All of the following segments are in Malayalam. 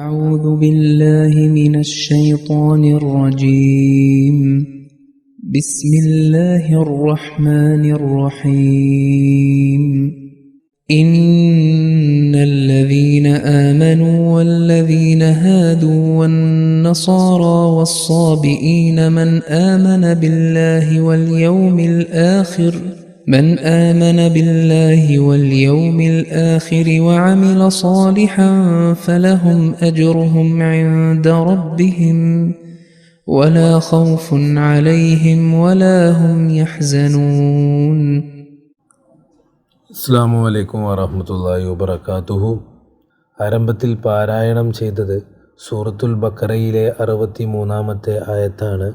أعوذ بالله من الشيطان الرجيم. بسم الله الرحمن الرحيم. إن الذين آمنوا والذين هادوا والنصارى والصابئين من آمن بالله واليوم الآخر من آمن بالله واليوم الآخر وعمل صالحا فلهم أجرهم عند ربهم ولا خوف عليهم ولا هم يحزنون അസ്സാം വലൈക്കും വറഹമത്തല്ലാഹി വബർക്കാത്തുഹു ആരംഭത്തിൽ പാരായണം ചെയ്തത് സൂറത്തുൽ ബക്കറയിലെ അറുപത്തി മൂന്നാമത്തെ ആയത്താണ്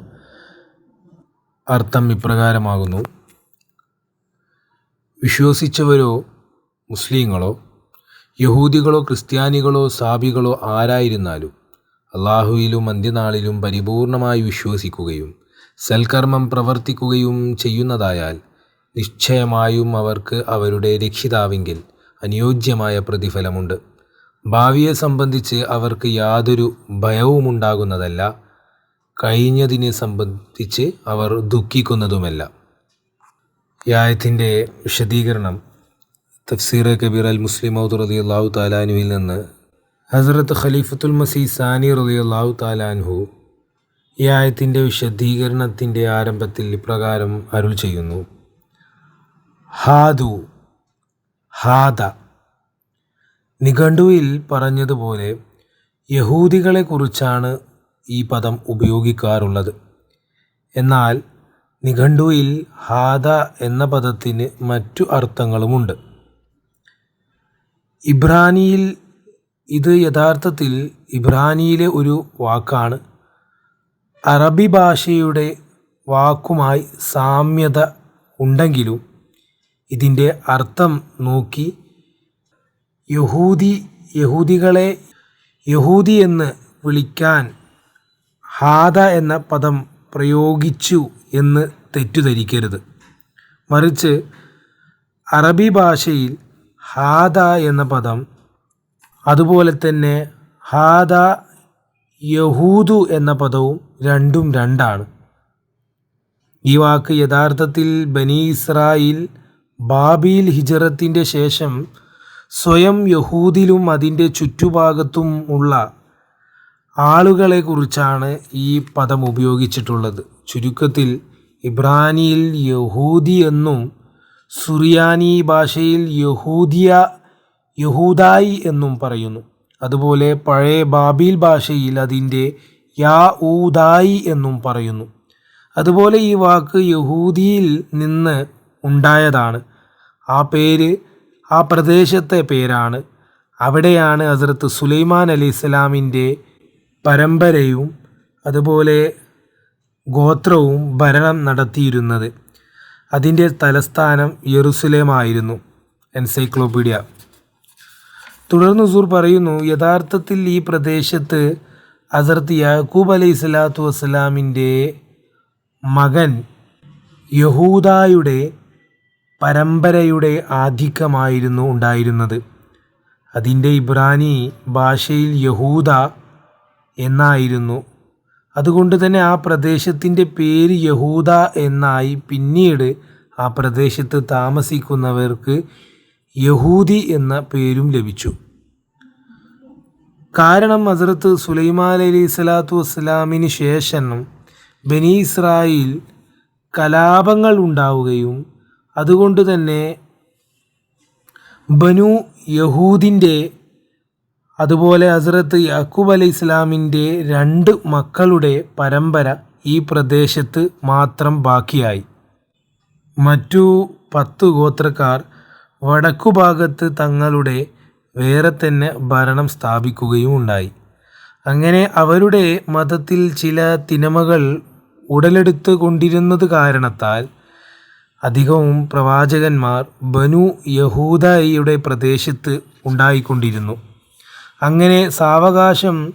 അർത്ഥം ഇപ്രകാരമാകുന്നു വിശ്വസിച്ചവരോ മുസ്ലിങ്ങളോ യഹൂദികളോ ക്രിസ്ത്യാനികളോ സാബികളോ ആരായിരുന്നാലും അള്ളാഹുവിലും അന്ത്യനാളിലും പരിപൂർണമായി വിശ്വസിക്കുകയും സൽക്കർമ്മം പ്രവർത്തിക്കുകയും ചെയ്യുന്നതായാൽ നിശ്ചയമായും അവർക്ക് അവരുടെ രക്ഷിതാവിങ്കിൽ അനുയോജ്യമായ പ്രതിഫലമുണ്ട്. ഭാവിയെ സംബന്ധിച്ച് അവർക്ക് യാതൊരു ഭയവുമുണ്ടാകുന്നതല്ല കഴിഞ്ഞതിനെ സംബന്ധിച്ച് അവർ ദുഃഖിക്കുന്നതുമല്ല. ഈ ആയത്തിന്റെ വിശദീകരണം തഫ്സീർ കബീർ അൽ മുസ്ലിം മൗദ് റതി അള്ളാഹു താലാനുവിൽ നിന്ന്. ഹസ്രത്ത് ഖലീഫത്തുൽ മസീ സാനി റതി അള്ളാഹു താലാൻഹു ഈ ആയത്തിന്റെ വിശദീകരണത്തിന്റെ ആരംഭത്തിൽ ഇപ്രകാരം അരുൾ ചെയ്യുന്നു. ഹാദു ഹാദ നിഘണ്ടുവിൽ പറഞ്ഞതുപോലെ യഹൂദികളെക്കുറിച്ചാണ് ഈ പദം ഉപയോഗിക്കാറുള്ളത്. എന്നാൽ നിഘണ്ടുവിൽ ഹാദ എന്ന പദത്തിന് മറ്റു അർത്ഥങ്ങളുമുണ്ട്. ഇബ്രാനിയിൽ ഇത് യഥാർത്ഥത്തിൽ ഇബ്രാനിയിലെ ഒരു വാക്കാണ്. അറബി ഭാഷയുടെ വാക്കുമായി സാമ്യത ഉണ്ടെങ്കിലും ഇതിന്റെ അർത്ഥം നോക്കി യഹൂദി യഹൂദികളെ യഹൂദി എന്ന് വിളിക്കാൻ ഹാദ എന്ന പദം പ്രയോഗിച്ചു എന്ന് തെറ്റിദ്ധരിക്കരുത്. മറിച്ച് അറബി ഭാഷയിൽ ഹാദ എന്ന പദം അതുപോലെ തന്നെ ഹാദ യഹൂദു എന്ന പദവും രണ്ടും രണ്ടാണ്. ഈ വാക്ക് യഥാർത്ഥത്തിൽ ബനി ഇസ്രായിൽ ബാബിൽ ഹിജറത്തിന്റെ ശേഷം സ്വയം യഹൂദിലും അതിന്റെ ചുറ്റുഭാഗത്തും ഉള്ള ആളുകളെക്കുറിച്ചാണ് ഈ പദം ഉപയോഗിച്ചിട്ടുള്ളത്. ചുരുക്കത്തിൽ ഇബ്രാനിയിൽ യഹൂദി എന്നും സുറിയാനി ഭാഷയിൽ യഹൂദിയ യഹൂദായി എന്നും പറയുന്നു. അതുപോലെ പഴയ ബാബിൽ ഭാഷയിൽ അതിന്റെ യാ ഊദായി എന്നും പറയുന്നു. അതുപോലെ ഈ വാക്ക് യഹൂദിയിൽ നിന്ന് ഉണ്ടായതാണ്. ആ പേര് ആ പ്രദേശത്തെ പേരാണ്. അവിടെയാണ് ഹസരത്ത് സുലൈമാൻ അലി ഇസ്ലാമിന്റെ പരമ്പരയും അതുപോലെ ഗോത്രവും ഭരണം നടത്തിയിരുന്നത്. അതിന്റെ തലസ്ഥാനം യെറുസലേമായിരുന്നു. എൻസൈക്ലോപീഡിയ. തുടർന്ന് സൂർ പറയുന്നു യഥാർത്ഥത്തിൽ ഈ പ്രദേശത്ത് അസർത്ത് യാക്കൂബ് അലൈഹി സ്വലാത്തു വസ്സലാമിന്റെ മകൻ യഹൂദായുടെ പരമ്പരയുടെ ആധിക്യമായിരുന്നു ഉണ്ടായിരുന്നത്. അതിന്റെ ഇബ്രാനി ഭാഷയിൽ യഹൂദ എന്നായിരുന്നു. അതുകൊണ്ട് തന്നെ ആ പ്രദേശത്തിന്റെ പേര് യഹൂദ എന്നായി പിന്നീട് ആ പ്രദേശത്ത് താമസിക്കുന്നവർക്ക് യഹൂദി എന്ന പേരും ലഭിച്ചു. കാരണം ഹസരത്ത് സുലൈമാൻ അലി സ്വലാത്തു വസ്സലാമിന് ശേഷം ബനി ഇസ്രായിൽ കലാപങ്ങൾ ഉണ്ടാവുകയും അതുകൊണ്ട് തന്നെ ബനു യഹൂദിന്റെ അതുപോലെ ഹസ്രത്ത് യാക്കൂബ് അലി ഇസ്ലാമിന്റെ രണ്ട് മക്കളുടെ പരമ്പര ഈ പ്രദേശത്ത് മാത്രം ബാക്കിയായി. മറ്റു പത്ത് ഗോത്രക്കാർ വടക്കുഭാഗത്ത് തങ്ങളുടെ വേറെ തന്നെ ഭരണം സ്ഥാപിക്കുകയും ഉണ്ടായി. അങ്ങനെ അവരുടെ മതത്തിൽ ചില തിനമകൾ ഉടലെടുത്ത് കൊണ്ടിരുന്നത് കാരണത്താൽ അധികവും പ്രവാചകന്മാർ ബനു യഹൂദായിയുടെ പ്രദേശത്ത് ഉണ്ടായിക്കൊണ്ടിരുന്നു. അങ്ങനെ സാവകാശം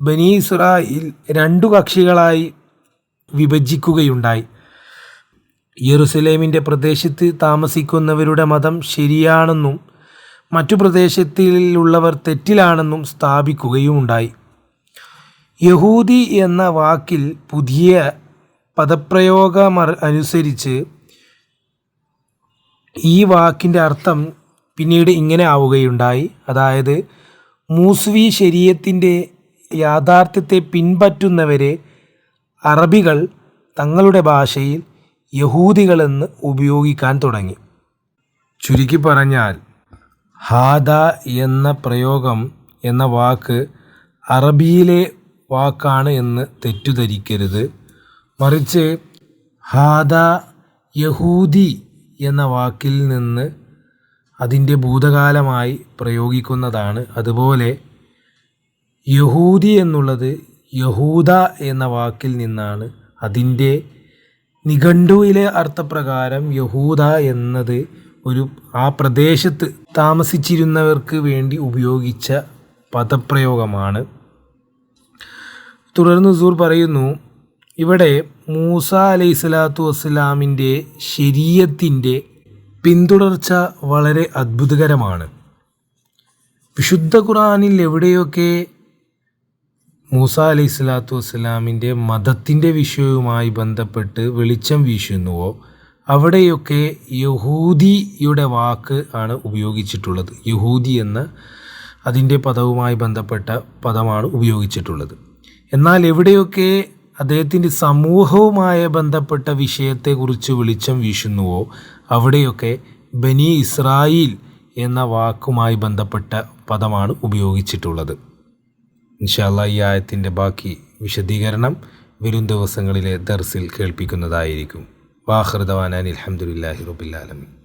ബനി ഇസ്രായിൽ രണ്ടു കക്ഷികളായി വിഭജിക്കുകയുണ്ടായി. യെറുസലേമിന്റെ പ്രദേശത്ത് താമസിക്കുന്നവരുടെ മതം ശരിയാണെന്നും മറ്റു പ്രദേശത്തിലുള്ളവർ തെറ്റിലാണെന്നും സ്ഥാപിക്കുകയുമുണ്ടായി. യഹൂദി എന്ന വാക്കിൽ പുതിയ പദപ്രയോഗം അനുസരിച്ച് ഈ വാക്കിന്റെ അർത്ഥം പിന്നീട് ഇങ്ങനെ ആവുകയുണ്ടായി. അതായത് മൂസ്വി ശരീരത്തിന്റെ യാഥാർത്ഥ്യത്തെ പിൻപറ്റുന്നവരെ അറബികൾ തങ്ങളുടെ ഭാഷയിൽ യഹൂദികളെന്ന് ഉപയോഗിക്കാൻ തുടങ്ങി. ചുരുക്കി പറഞ്ഞാൽ ഹാദ എന്ന പ്രയോഗം എന്ന വാക്ക് അറബിയിലെ വാക്കാണ് എന്ന് തെറ്റുധരിക്കരുത് മറിച്ച് ഹാദ യഹൂദി എന്ന വാക്കിൽ നിന്ന് അതിന്റെ ഭൂതകാലമായി പ്രയോഗിക്കുന്നതാണ്. അതുപോലെ യഹൂദി എന്നുള്ളത് യഹൂദ എന്ന വാക്കിൽ നിന്നാണ്. അതിന്റെ നിഘണ്ടുവിലെ അർത്ഥപ്രകാരം യഹൂദ എന്നത് ഒരു ആ പ്രദേശത്ത് താമസിച്ചിരുന്നവർക്ക് വേണ്ടി ഉപയോഗിച്ച പദപ്രയോഗമാണ്. തുടർന്ന് സൂർ പറയുന്നു ഇവിടെ മൂസ അലൈഹി സ്വലാത്തു വസ്സലാമിന്റെ ശരീരത്തിന്റെ പിന്തുടർച്ച വളരെ അത്ഭുതകരമാണ്. വിശുദ്ധ ഖുറാനിൽ എവിടെയൊക്കെ മൂസ അലൈഹി സ്വലാത്തു വസ്സലാമിന്റെ മതത്തിന്റെ വിഷയവുമായി ബന്ധപ്പെട്ട് വെളിച്ചം വീശുന്നുവോ അവിടെയൊക്കെ യഹൂദിയുടെ വാക്ക് ആണ് ഉപയോഗിച്ചിട്ടുള്ളത്. യഹൂദി എന്ന അതിന്റെ പദവുമായി ബന്ധപ്പെട്ട പദമാണ് ഉപയോഗിച്ചിട്ടുള്ളത്. എന്നാൽ എവിടെയൊക്കെ അദ്ദേഹത്തിന്റെ സമൂഹവുമായി ബന്ധപ്പെട്ട വിഷയത്തെക്കുറിച്ച് വെളിച്ചം വീശുന്നുവോ? അവിടെയൊക്കെ ബനി ഇസ്രായേൽ എന്ന വാക്കുമായി ബന്ധപ്പെട്ട പദമാണ് ഉപയോഗിച്ചിട്ടുള്ളത്. ഇൻഷാല്ല ഈ ആയത്തിന്റെ ബാക്കി വിശദീകരണം വരും ദിവസങ്ങളിലെ ദർസിൽ കേൾപ്പിക്കുന്നതായിരിക്കും. വാഹൃദവാനാൻ അലഹമുല്ലാഹി റബുല്ലാലമി